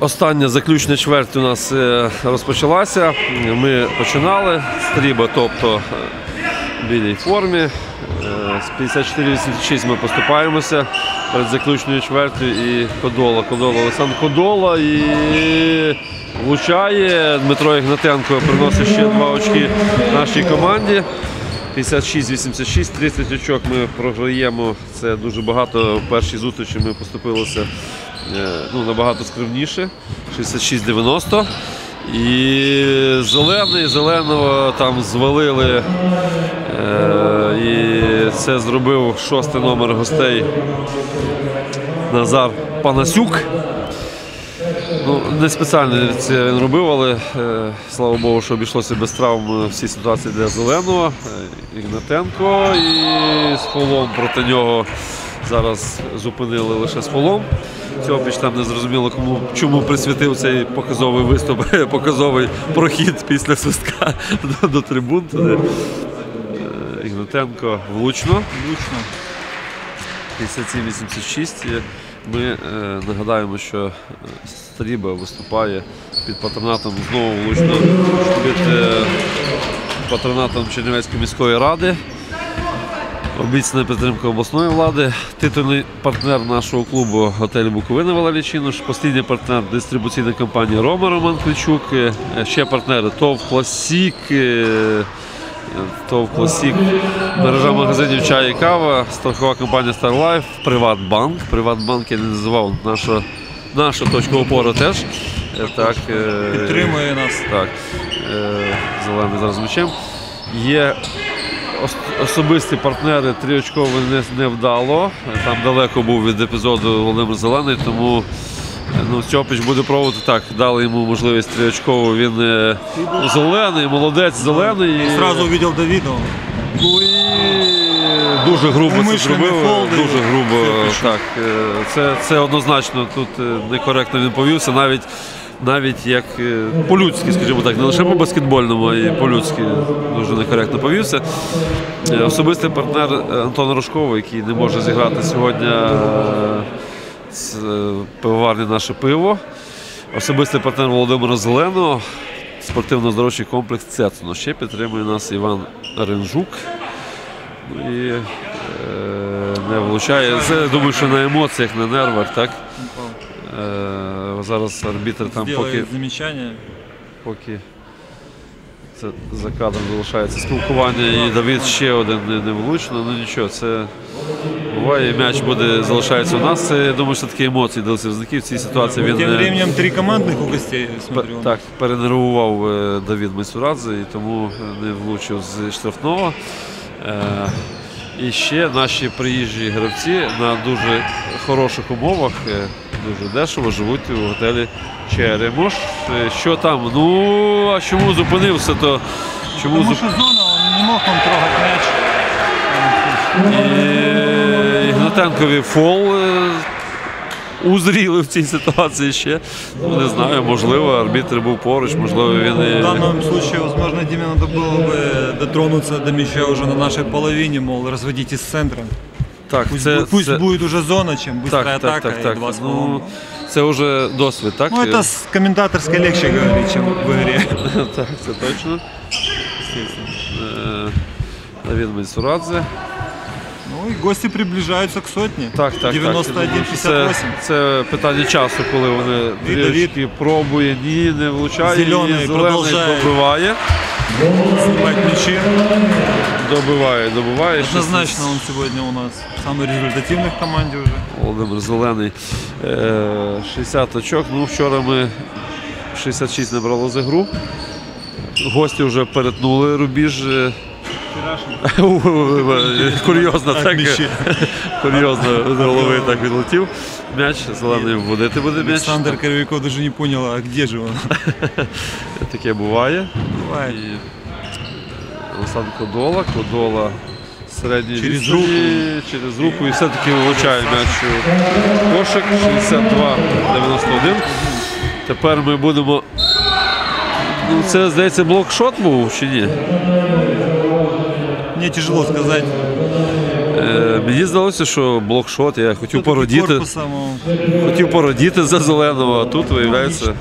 Остання заключна чверть у нас е, розпочалася. Ми починали стріба, тобто е, в білій формі. Е, З 54-86 ми поступаємося перед заключною чвертю і Кодола. Кодола Олександр Кодола і влучає. Дмитро Ігнатенко приносить ще два очки нашій команді. 56-86, 30 очок ми програємо. Це дуже багато. В першій зустрічі ми поступилися е, ну, набагато скривніше. 66-90. І зелений, зеленого там звалили. Е, і це зробив шостий номер гостей Назар Панасюк. Ну, не спеціально це він робив, але е, слава Богу, що обійшлося без травм всі ситуації для Зеленого. Е, Ігнатенко і з фолом проти нього зараз зупинили лише з фолом. Цьопіч там не зрозуміло, кому чому присвятив цей показовий виступ, показовий прохід після свистка до, до трибун. Туди. Е, Ігнатенко влучно. Влучно. 57-86. Ми е, нагадаємо, що е, Стріба виступає під патронатом знову влучно під е, патронатом Чернівецької міської ради. Обіцяна підтримка обласної влади. Титульний партнер нашого клубу готель Буковина Валерій Чинуш, постійний партнер дистрибуційної компанії Рома Роман Кличук, ще партнери ТОВ Класік. ТОВ Класік, мережа магазинів чай і кава, страхова компанія StarLife, Приватбанк. Приватбанк я не називав нашу, нашу точку опору теж. Е, Так, е, Підтримує нас. так, е, зелений зараз мечем. Є особисті партнери, триочковий не, не вдало. Там далеко був від епізоду Володимир Зелений, тому ну, Стьопич буде пробувати так. Дали йому можливість триочкову. Він е, зелений, молодець зелений. і- Сразу увидел Давида. Ну і дуже грубо це зробив. Дуже грубо. Так, е, це, це однозначно тут е, некоректно він повівся, навіть. Навіть як по-людськи, скажімо так, не лише по баскетбольному, а й по-людськи дуже некоректно повівся. Особистий партнер Антона Рожкова, який не може зіграти сьогодні пивоварні наше пиво. Особистий партнер Володимира Зеленого, спортивно-здоровчий комплекс Цецно. Ще підтримує нас Іван Ренжук. Ну І е, не влучає. Це думаю, що на емоціях, на нервах, так? Е, зараз арбітр там поки, поки це за кадром залишається спілкування, і Давид ще один не, не влучно. Ну нічого, це буває, м'яч буде залишається у нас. Це, я думаю, що такі емоції дали Сівзники в цій ситуації. Він Тем е, временем три командных у гостей, смотрю. Так, перенервував е, Давід Майсурадзе і тому е, не влучив з штрафного. І ще наші приїжджі гравці на дуже хороших умовах, дуже дешево живуть у готелі Черемош. Що там? Ну, а чому зупинився, то чому зуп... зона, он не мог он трогать мяч. І Ігнатенкові фол е, узріли в цій ситуації ще. Ну, не знаю, можливо, арбітр був поруч, можливо, він В і. данном случае, возможно, Диме надо было бы дотронуться до мяча уже на нашей половине, мол, разводить из центра. Так, Пусть, це, бу- пусть це... будет уже зона, чем быстрая так, так, атака так, и так. два с Ну, фолом. це вже досвід, так? Ну, это с комментаторской легче говорить, чем в игре. так, це точно. Е, Давід Мельсурадзе. Ну и гости приближаются к сотне. Так, так, так. 91-58. Це, це питання часу, коли вони І Давід. пробує, ні, не влучає, Зелений ні, зелений добиває. Мячи. Добиває, добиває. Однозначно он сегодня у нас самый результативный в команде уже. Володимир Зелений. Е, 60 очок. Ну, вчора ми 66 набрали за гру. Гості вже перетнули рубіж. Курйозно, так? Курйозно з голови так відлетів. М'яч зелений вводити буде м'яч. Александр Коровиков даже не понял, а где же он? Таке буває. І Олександр Кодола, Кодола середній Через відстані, через руку і все-таки влучає м'яч у кошик 62-91. Тепер ми будемо. Ну, це, здається, блокшот був чи ні? Мне тяжело сказать. Е, мені здалося, що блокшот, я хотів породіти, корпусом хотів породіти за зеленого, а тут виявляється,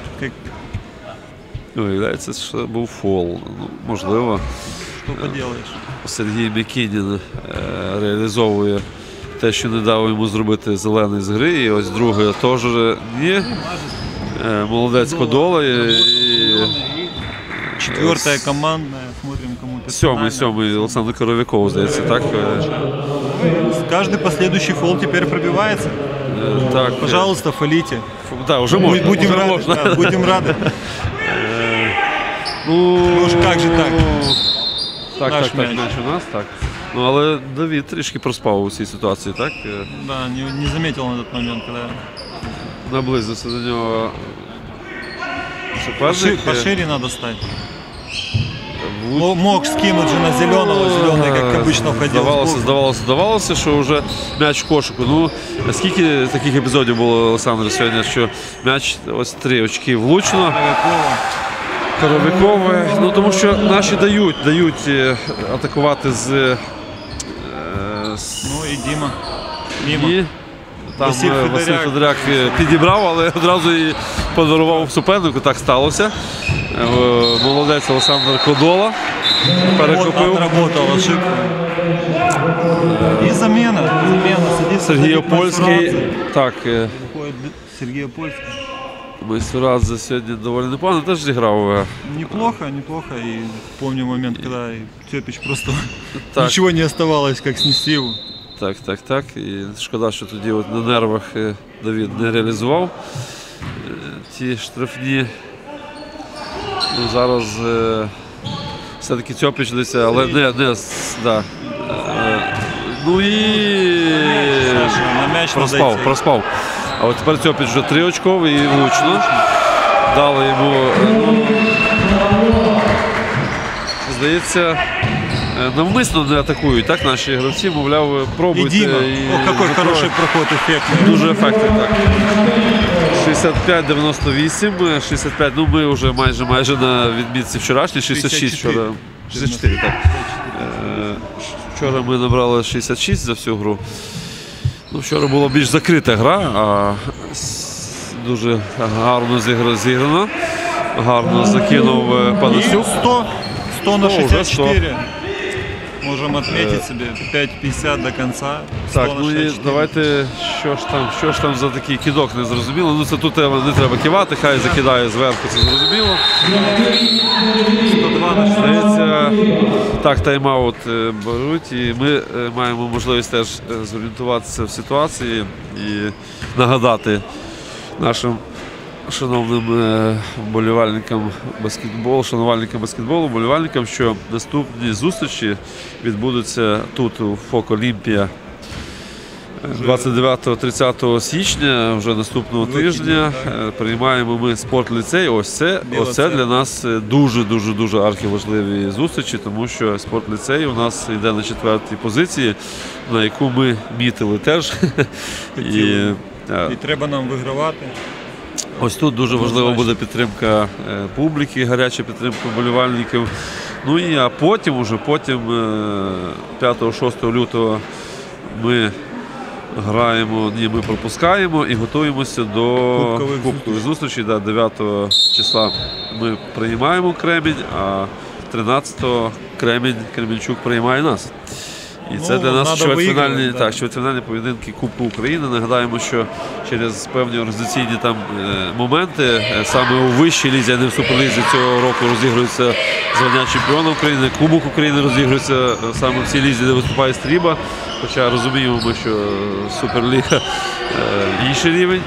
виявляється, що був фол. Ну, можливо, что поделаешь. Сергій Мікінін е, реалізовує те, що не дав йому зробити зелений з гри. І ось друге теж ні. Е, Молодець Кодола. І, і Четвертая командная. сьомий, финально. сьомий Олександр Коровіков, здається, так? Е, Каждый последующий фол теперь пробивается. е, так е, Пожалуйста, фолите. фу- Так, вже можна. Будем вже рады. можна. да, будем рады. Ну, ж як же так? Так, Наш так, так, м'яч. м'яч у нас, так. Ну, але Давід трішки проспав у цій ситуації, так? Е, Да, не, не заметил на тот момент, когда Наблизився до нього пошире, суперник. е, пошире надо стать. Мог скинуть же на зеленого, зеленый, как обычно входил. Здавалося, здавалося, здавалося, що вже м'яч в кошику. Ну, скільки таких епізодів було, Олександр, сьогодні, що м'яч ось три очки влучно. Коровякова. Коровикове. Ну тому що наші дають, дають е, атакувати з. е, з Ну и Дима. Мимо. І там Василь е, Василь Федоряк. Федоряк е, підібрав, але одразу і подарував супернику. Так сталося. Е, Молодець Олександр Кодола. Перекопив. отработал ошибку. И замена. Замена. Садится Сергій Давид Опольський. Майсурадзе. Так, е, Выходит Майсурадзе сьогодні доволі непогано теж зіграв. е, Неплохо, неплохо. И помню момент, когда и Тепич просто Так, ничего не оставалось, как снести его. так, так, так. І шкода, що тоді от на нервах е, Давід не реалізував е, ті штрафні. Ну, зараз е, все-таки Цьопіч але не, не да. Е, Ну і проспав, проспав. А от тепер Цьопіч вже триочковий і влучно. Дали йому. е, Здається, е, навмисно не атакують, так? Наші гравці, мовляв, И пробуйте. І О, закривайте. хороший проход, эффектный. Дуже ефектний, так. 65-98, 65, ну ми вже майже майже на відмітці вчорашній, 66 вчора. 64, так. Е, Вчора ми набрали 66 за всю гру. Ну, вчора була більш закрита гра, а дуже гарно зігра- зіграно. Гарно закинув е, Панасюк. 100, 100 на Ну, уже 64. Можем отметить себе 5.50 до конца. 100 Так, ну і давайте, що ж там, що ж там за такий кидок не зрозуміло. Ну це тут не треба кивати, хай закидає зверху, це зрозуміло. 102 на 60. Здається, так, тайм-аут е, беруть, і ми е, маємо можливість теж е, зорієнтуватися в ситуації і нагадати нашим шановним е, вболівальникам баскетболу, шанувальникам баскетболу, вболівальникам, що наступні зустрічі відбудуться тут у Фок Олімпія. 29-30 січня, вже наступного тижня, е, приймаємо ми спортліцей. Ось це, ось це для нас дуже дуже дуже архіважливі зустрічі, тому що спортліцей у нас йде на четвертій позиції, на яку ми мітили теж. І е, І треба нам вигравати. Ось тут дуже важлива буде підтримка е, публіки, гаряча підтримка вболівальників. Ну і а потім, уже потім, е, 5-6 лютого, ми граємо, ні, ми пропускаємо і готуємося до кубкових зустрічей. Да, 9 числа ми приймаємо Кремінь, а 13-го Кремінь, Кремінчук приймає нас. І це Ну, для нас чвертьфінальні, так, чвертьфінальні поєдинки Кубку України. Нагадаємо, що через певні організаційні там е, моменти е, саме у вищій лізі, а не в суперлізі цього року розігрується звання чемпіона України. Кубок України розігрується е, саме в цій лізі, де виступає Стріба. Хоча розуміємо ми, що Суперліга інший рівень,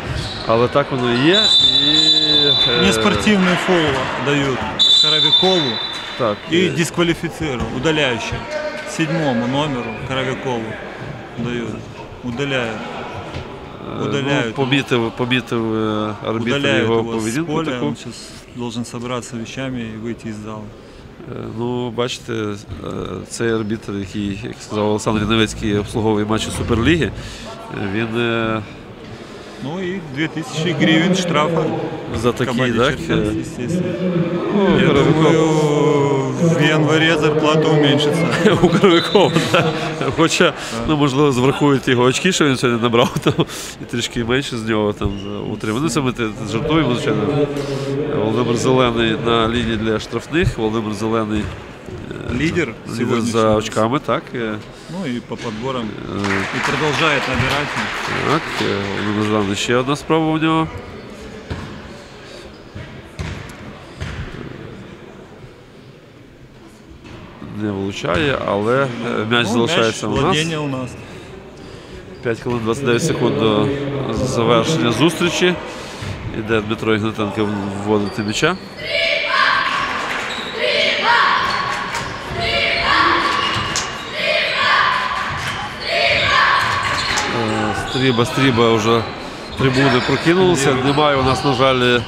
але так воно і є. І, Неспортивный фол дают Коровякову так, и е, дисквалифицируют, удаляющий. Седьмому номеру Коровякову дают. Удаляют. е, удаляють. Ну, помітив, помітив е, арбітр Удаляют его с поведінку поля. таку. Он сейчас должен собраться вещами и выйти из зала. Е, Ну, бачите, цей арбітр, який, як сказав Олександр Новецький, обслуговує матчі Суперліги, він е, Ну и 2000 гривен штрафа. за команде так? Е, ну, Я думаю, В январе зарплата уменьшится. у Кривикова. да. Хоча, ну, можливо, зрахують його очки, що він сьогодні набрав, там, і трішки менше з нього там за утримання. Ну, це ми жартуємо, звичайно. Володимир Зелений на лінії для штрафних. Володимир Зелений Лидер лідер за очками, так. е, Ну и по подборам. е, И продолжает набирать. Так, е, Володимир Зелений ще одна спроба у нього. Не влучає, але е, м'яч Ну, залишається у нас. у нас. 5 хвилин 29 секунд до завершення зустрічі. Іде Дмитро Ігнатенко вводити м'яча. Е, Стріба, стріба вже трибуни прокинулися. Немає у нас, на жаль,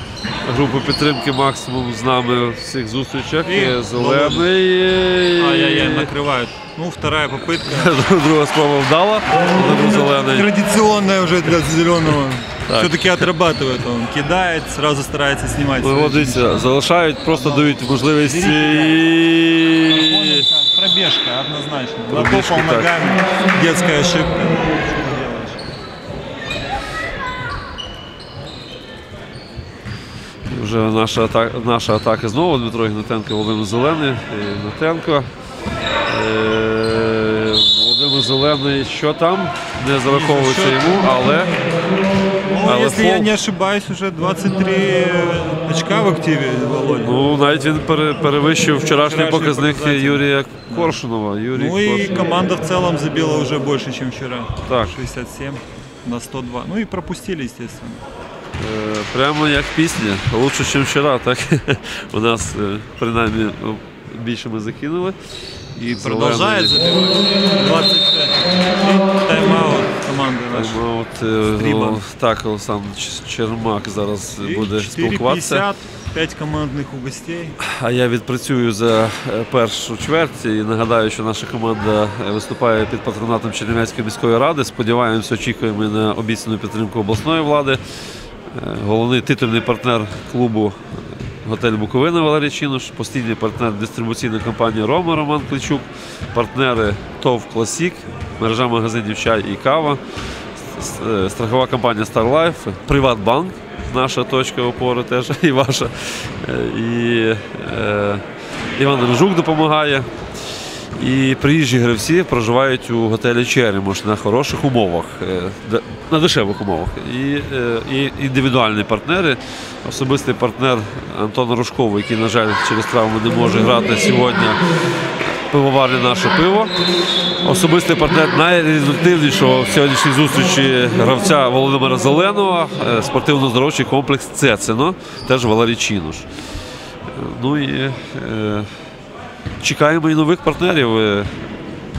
групи підтримки максимум з нами в цих зустрічах. І Е, Зелений. Ай-яй-яй, накрывают. Ну, вторая попытка. Друга спроба вдала. Володимир Зелений. Традиционная уже для зеленого. Так. Все-таки отрабатывает он. Кидает, сразу старается снимать. Ну, свои от дивіться, залишають, просто дають можливість. і- Пробежка, однозначно. Пробежка, Натопал так. ногами. Детская ошибка. Вже наша атака, наша атака знову. Дмитро Ігнатенко, Володимир Зелений. Ігнатенко. Е, Володимир Зелений, що там? Не зараховується йому, але Ну, Але если я не ошибаюсь, уже 23 очка в активе, Володя. ну, навіть він пере- перевищив вчорашній показник. Юрія Коршунова. Юрій Ну и Коршунов. команда в целом забила уже больше, чем вчера. Так. 67 на 102. Ну и пропустили, естественно. Е, Прямо як пісня. Лучше, ніж вчора, так? У нас е, принаймні ну, більше ми закинули. И Зеленый. продолжает забивать. 25. И тайм-аут команды нашей. От, Стріба. е, так, Олександр Ч- Чермак зараз И буде спілкуватися. 4,50, 5 командных у гостей. А я відпрацюю за е, першу чверть і нагадаю, що наша команда е, виступає під патронатом Чернівецької міської ради. Сподіваємося, очікуємо на обіцяну підтримку обласної влади. Е, Головний титульний партнер клубу готель Буковина Валерій Чинуш, постійний партнер дистрибуційної компанії Рома Роман Кличук, партнери ТОВ Класік, мережа магазинів Чай і Кава, е, страхова компанія Star Life, Приватбанк, наша точка опори теж і ваша. Е, І е, Іван Рижук допомагає. І приїжджі гравці проживають у готелі Черемош на хороших умовах, е, на дешевих умовах. І, е, і індивідуальні партнери, особистий партнер Антон Рожков, який, на жаль, через травму не може грати сьогодні. Пивоварня наше пиво. Особистий партнер найрезультативнішого в сьогоднішній зустрічі гравця Володимира Зеленого, е, спортивно-здоровчий комплекс Цецино, теж Валерій Чинуш. Е, Ну і чекаємо і нових партнерів. Е,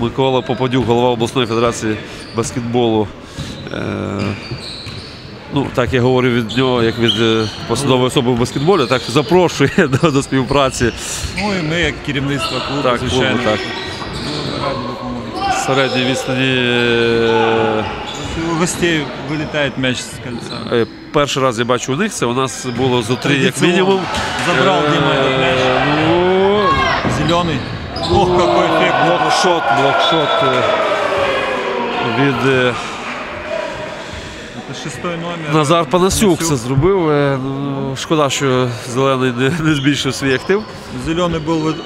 Микола Попадюк, голова обласної федерації баскетболу. Е, ну, так я говорю від нього, як від е, посадової особи в баскетболі, так запрошує до, до співпраці. Ну і ми, як керівництво клубу, Так, клубу, так. Середній відстані. У гостей вилітає м'яч з кольця. е, Перший раз я бачу у них це. У нас було зо три як мінімум. Забрав Діма Зелений. Ох, какой эффект. блокшот, блокшот е, від е, Это шестой номер. Назар Панасюк це Панасюк. зробив. Е, ну, Шкода, що зелений не, не збільшив свій актив. Зеленый был, вот-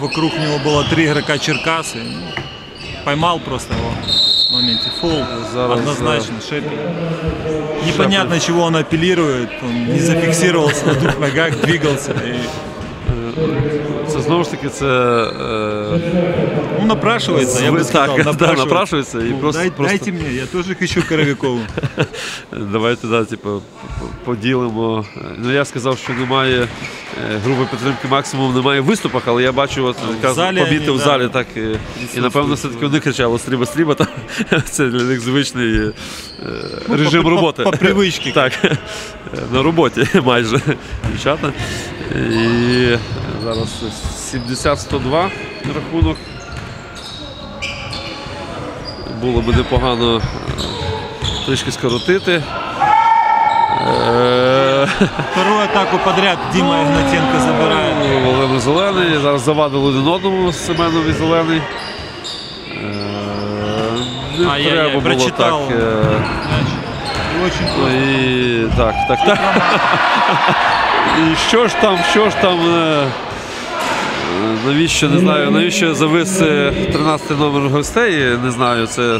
вокруг него было три игрока Черкасы. Поймал просто его в моменте. Фол. Зараз, Однозначно, Шепель. Непонятно, чего он апеллирует. Он не зафиксировался на двух ногах, двигался. И, Це знову ж таки це. Е, ну, напрашивается, я бы сказал. так, да, напрашивается, и Ну, просто- дай- просто- Дайте мне, я тоже хочу Коровикову. Давайте да, типу, поділимо. Ну я сказав, що немає е, групи підтримки максимум, немає в виступах, але я бачу, от якраз залі помітив вони, в да, залі так. е, І напевно все-таки вони кричали стріба, стріба, там це для них звичний е, режим Ну, по- роботи. по привичці. Так. е, На роботі майже дівчата. І зараз 70-102 рахунок. Було би непогано е, трішки скоротити. Е, Вторую атаку подряд Дима Игнатенко забирает. Володимир Зелений. Зараз завадили один одному Семенов і Зелений. Е, Не Ай-яй-яй, треба було так. И очень Ну просто. І так, так, так. І що ж там, що ж там. Е, е, Навіщо, не знаю, навіщо завис е, 13 номер гостей, не знаю, це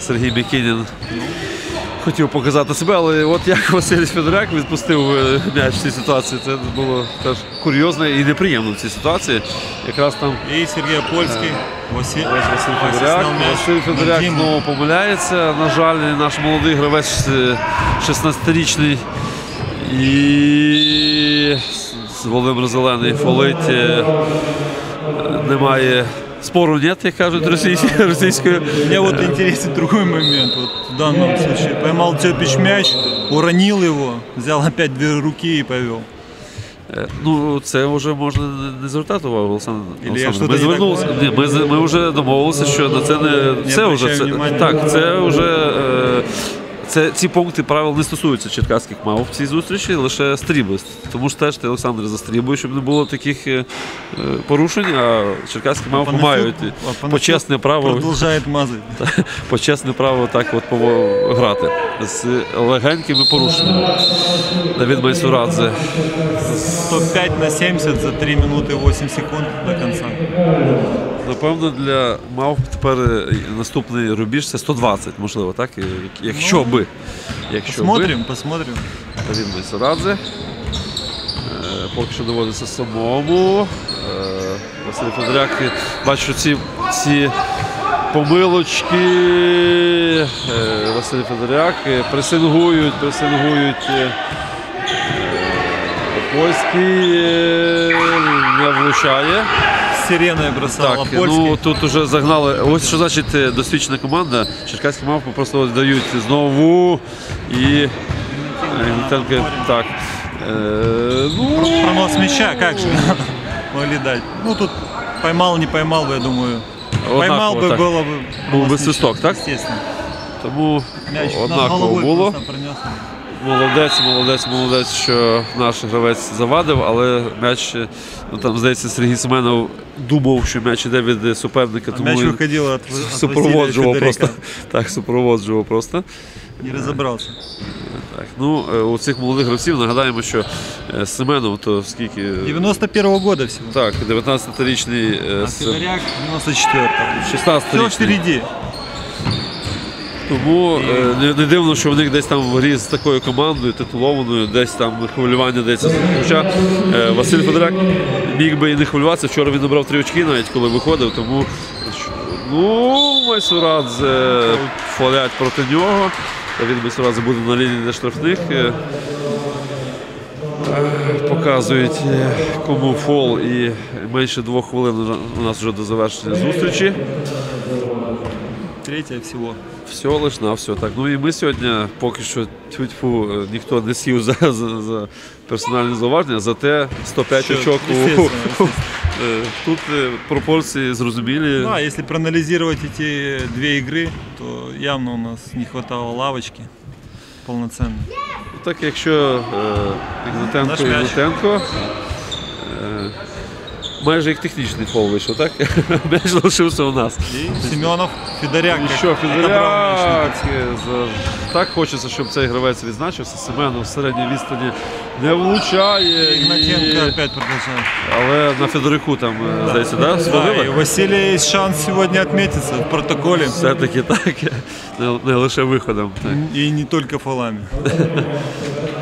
Сергій Бікінін. Хотів показати себе, але от як Василь Федоряк відпустив е, м'яч в цій ситуації, це було теж курйозно і неприємно в цій ситуації. Якраз там И Сергей Польский. Василь, Василь Федоряк. Василь Федоряк знову помиляється. На жаль, наш молодий гравець е, 16-річний. І Володимир Зелений фолить. е, Немає спору, нет, як кажуть російсь- російською. Мне вот интересен другой момент. Вот в данном случае поймал Тепич мяч, уронил его, взял опять две руки и повел. Ну, це вже можна не- не звертати увагу, Олександр. Олександр. Ми звернулися. Ні, ми, ми вже домовилися, що на це не це вже це, так. Це вже е, це ці пункти правил не стосуються черкаських мав в цій зустрічі, лише стріби. Тому ж теж ти, Олександр, за стрібою, щоб не було таких е, е, порушень. А черкаські мав мають почесне право Продолжает мазать. почесне право так от грати з легенькими порушеннями. Давід Майсурадзе 105 на 70 за 3 минуты 8 секунд до конца. Напевно, для мав тепер е, наступний рубіж це 120, можливо, так? Якщо би. Якщо би. Посмотрим, посмотрим. Давід Майсурадзе. Е, Поки що доводиться самому. Е, Василь Федоряк. Бачу, ці, ці помилочки. Василь Федоряк пресингують, пресингують. Польський не влучає С сиреной бросала Так, Польский. ну тут вже загнали. Ось що значить е, досвідчена команда. Черкаські мавпи просто ось дають знову. І е, Гнатенко, так. Е, ну, Пронос мяча, как же могли дать. Ну тут поймал, не поймал бы, я думаю. Поймал бы, так. было бы. Був би пронос свисток, мяча, так? Естественно. Тому Мяч над однаково головой було. просто пронес. Молодець, молодець, молодець, що наш гравець завадив, але м'яч, ну там здається, Сергій Семенов думав, що м'яч іде від суперника, тому мяч от, от супроводжував просто. Так, супроводжував просто. Не разобрался. Так, ну, е, у цих молодих гравців нагадаємо, що е, Семенов то скільки. 91 года всего. Так, 19-річний е, А Федоряк 94 Все 16-річний. Тому е, не, дивно, що в них десь там в грі з такою командою, титулованою, десь там хвилювання дається. Хоча е, Василь Федоряк міг би і не хвилюватися. Вчора він набрав три очки навіть коли виходив, тому ну, Майсурадзе фолять проти нього. Він Майсурадзе буде на лінії для штрафних. Е, Показують, е, кому фол і менше двох хвилин у нас вже до завершення зустрічі. Третья всего. Все лиш на все так. Ну і ми сьогодні поки що тьфу-тьфу, е, ніхто не сів за, за, за персональне зауваження, зате 105 Що, очок. у- Е, Тут е, пропорції зрозумілі. Да, если проанализировать эти две игры, то явно у нас не хватало лавочки полноценной. Так, якщо Ігнатенко Наш м'яч. Ігнатенко, майже як технічний фол вийшов, так? М'яч залишився у нас. И Семенов, Федоряк. І що. Федоряк, так хочеться, щоб цей гравець відзначився. Семенов в середній відстані не влучає. Игнатенко І... опять продолжает. Але на Федорику там, е, здається, да, Да, и свалили? у Василия есть шанс сегодня отметиться в протоколе. Все-таки так, не, лише виходом. Так. И не только фолами.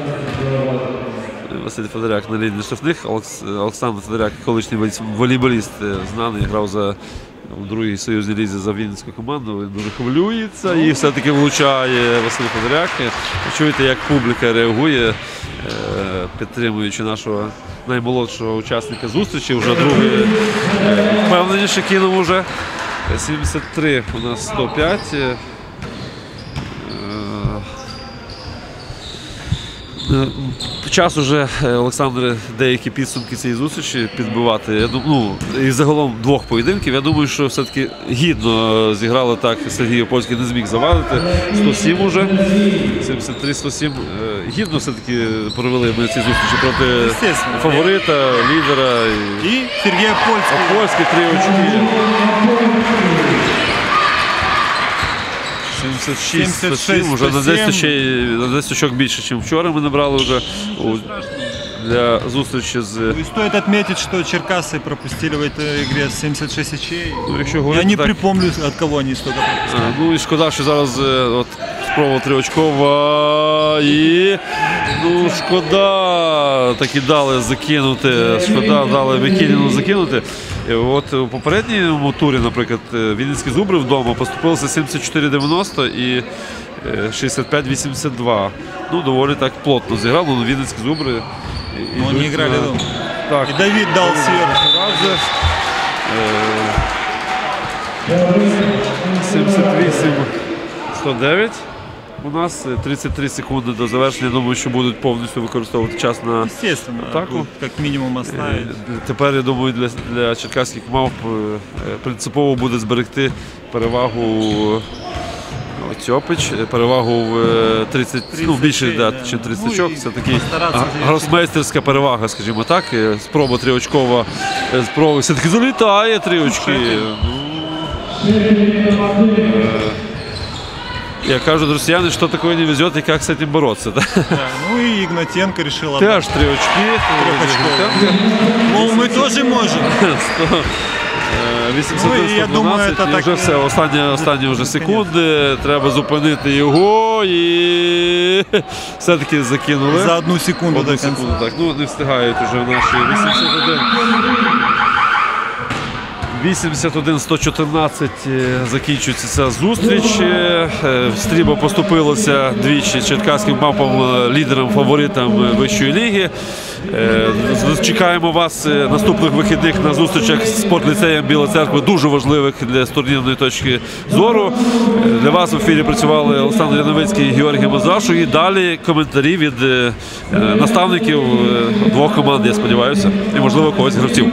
Василь Федоряк на лінії штрафних. Олекс- Олександр Федоряк, колишній волейболіст, е, знаний, грав за у другій союзній лізі за Вінницьку команду. Він дуже хвилюється і все-таки влучає Василь Федоряк. Чуєте, як публіка реагує, е, підтримуючи нашого наймолодшого учасника зустрічі. Вже другий е, впевненіше кинув уже. 73 у нас 105. Час уже е, Олександре деякі підсумки цієї зустрічі підбивати. Я думаю, ну і загалом двох поєдинків. Я думаю, що все-таки гідно е, зіграли так. Сергій Опольський не зміг завадити. 107 уже. 73-107. Е, Гідно все-таки провели ми ці зустрічі проти фаворита, лідера. І... И Сергей Польский. Опольський три очки. 76, 107, уже на 10 ще й- на 10 очок більше, ніж вчора ми набрали вже для зустрічі з. Ну стоїть стоит отметить, что Черкасы пропустили в этой игре 76 очей. Ну, якщо Я не так, припомню, от кого они стільки пропустили. а, ну і шкода, що зараз е, от спроба триочкова і ну шкода таки дали закинути. Шкода дали Микіліну закинути. І от у попередньому турі, наприклад, е, Вінницькі зубри вдома поступилися 74-90 і е, 65-82. Ну, доволі так плотно зіграли. Ну, Вінницькі зубри. і- Ну, они йдуть играли на- дома. Так. И Давид дал сверху. Радзе. Е, 78 109 у нас е, 33 секунди до завершення. Думаю, що будуть повністю використовувати час на Естественно, Атаку. будет как минимум Е, оставить. Тепер я думаю, для, для черкаських мавп е, принципово буде зберегти перевагу е, Цьопич, е, перевагу в е, 30, ну більше 30, да, да. чим 30 Ну, очок. Це такий гросмейстерська перевага, скажімо так. Е, Спроба триочкова, е, спроба все-таки залітає три очки. Ну, е, Як кажуть росіяни, що такое не везет і як з цим боротися. да? Да, Ну и Игнатенко решил отдать. Теж три очки. Мол, мы тоже можем. 81 Ну, я думаю, це і так, вже все, останні, останні вже секунди, треба зупинити його і все-таки закинули. За одну секунду Одну до секунду, так. Ну, не встигають уже наші 81. 81-114 е, закінчується ця зустріч. Е, е, Стріба поступилося двічі черкаським мапам лідерам, фаворитам вищої ліги. Чекаємо вас наступних вихідних на зустрічах з спортліцеєм Біла Церкви, дуже важливих для турнірної точки зору. Для вас в ефірі працювали Олександр Яновицький і Георгій Мазашу. І далі коментарі від наставників двох команд, я сподіваюся, і можливо когось гравців.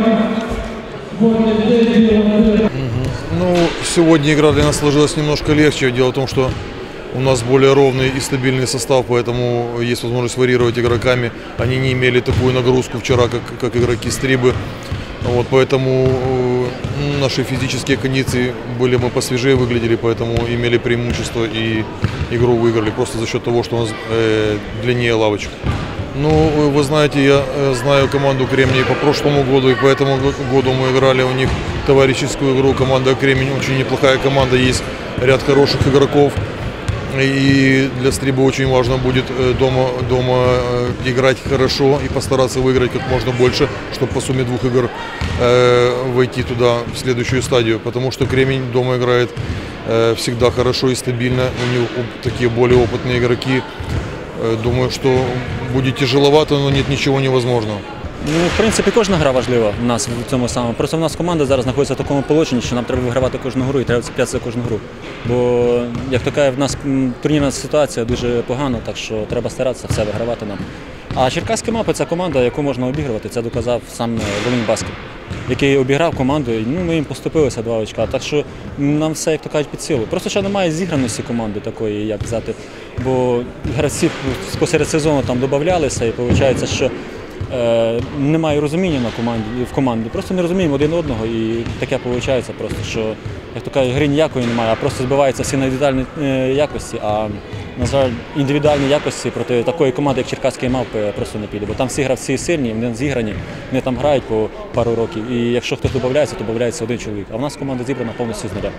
Ну, сегодня игра для нас сложилась немножко легче. Дело в том, что у нас более ровный и стабильный состав, поэтому есть возможность варьировать игроками. Они не имели такую нагрузку вчера, как, как игроки Стрибы. Вот, поэтому э, ну, наши физические кондиции были мы посвежее выглядели, поэтому имели преимущество и игру выиграли просто за счет того, что у нас э, длиннее лавочка. Ну, вы знаете, я э, знаю команду Кремний по прошлому году, и по этому го- году мы играли у них товарищескую игру. Команда Кремень очень неплохая команда, есть ряд хороших игроков. И для Стриба очень важно будет э, дома, дома э, играть хорошо и постараться выиграть как можно больше, чтобы по сумме двух игр э, войти туда, в следующую стадию. Потому что Кремень дома играет э, всегда хорошо и стабильно. У него такие более опытные игроки. Э, Думаю, что будет тяжеловато, но нет ничего невозможного. Ну, в принципі, кожна гра важлива в нас в цьому самому. Просто в нас команда зараз знаходиться в такому положенні, що нам треба вигравати кожну гру і треба цеплятися за кожну гру. Бо, як кажуть, в нас турнірна ситуація дуже погана, так що треба старатися все вигравати нам. А Черкаські мапи це команда, яку можна обігрувати. Це доказав сам е, Волинь Баскет, який обіграв команду. і, Ну, ми їм поступилися два очка. Так що нам все, як то кажуть, під силу. Просто ще немає зіграності команди такої, як взяти. Бо гравці посеред сезону там додавалися, і виходить, що е, немає розуміння на команді в команді. Просто не розуміємо один одного, і таке виходить просто, що як то кажуть, гри ніякої немає, а просто збиваються всі на індивідуальні е, якості. А на жаль, індивідуальні якості проти такої команди, як Черкаський мавпи, просто не піде. Бо там всі гравці сильні, вони зіграні, вони там грають по пару років. І якщо хтось додається, то додається один чоловік. А в нас команда зібрана повністю з нуля.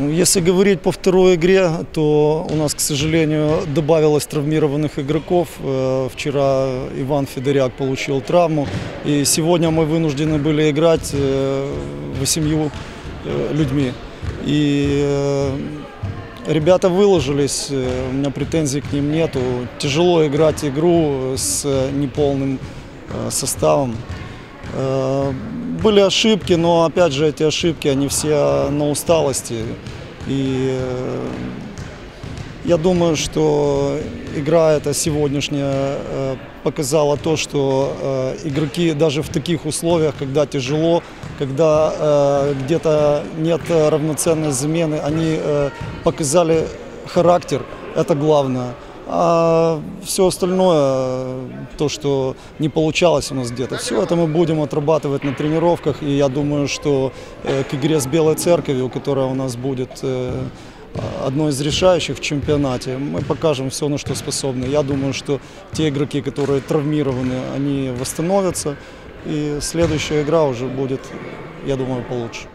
Ну, Если говорить по второй игре, то у нас, к сожалению, добавилось травмированных игроков. Э, Вчера Иван Федоряк получил травму. И сегодня мы вынуждены были играть э, восемью э, людьми. И э, ребята выложились, э, у меня претензий к ним нету. Тяжело играть игру с неполным э, составом. Э, Были ошибки, но опять же эти ошибки, они все на усталости. И э, Я думаю, что игра эта сегодняшняя э, показала то, что э, игроки даже в таких условиях, когда тяжело, когда э, где-то нет равноценной замены, они показали характер, это главное. А все остальное, то, что не получалось у нас где-то, все это мы будем отрабатывать на тренировках. И я думаю, что к игре с Белой Церковью, которая у нас будет одной из решающих в чемпионате, мы покажем все, на что способны. Я думаю, что те игроки, которые травмированы, они восстановятся. И следующая игра уже будет, я думаю, получше.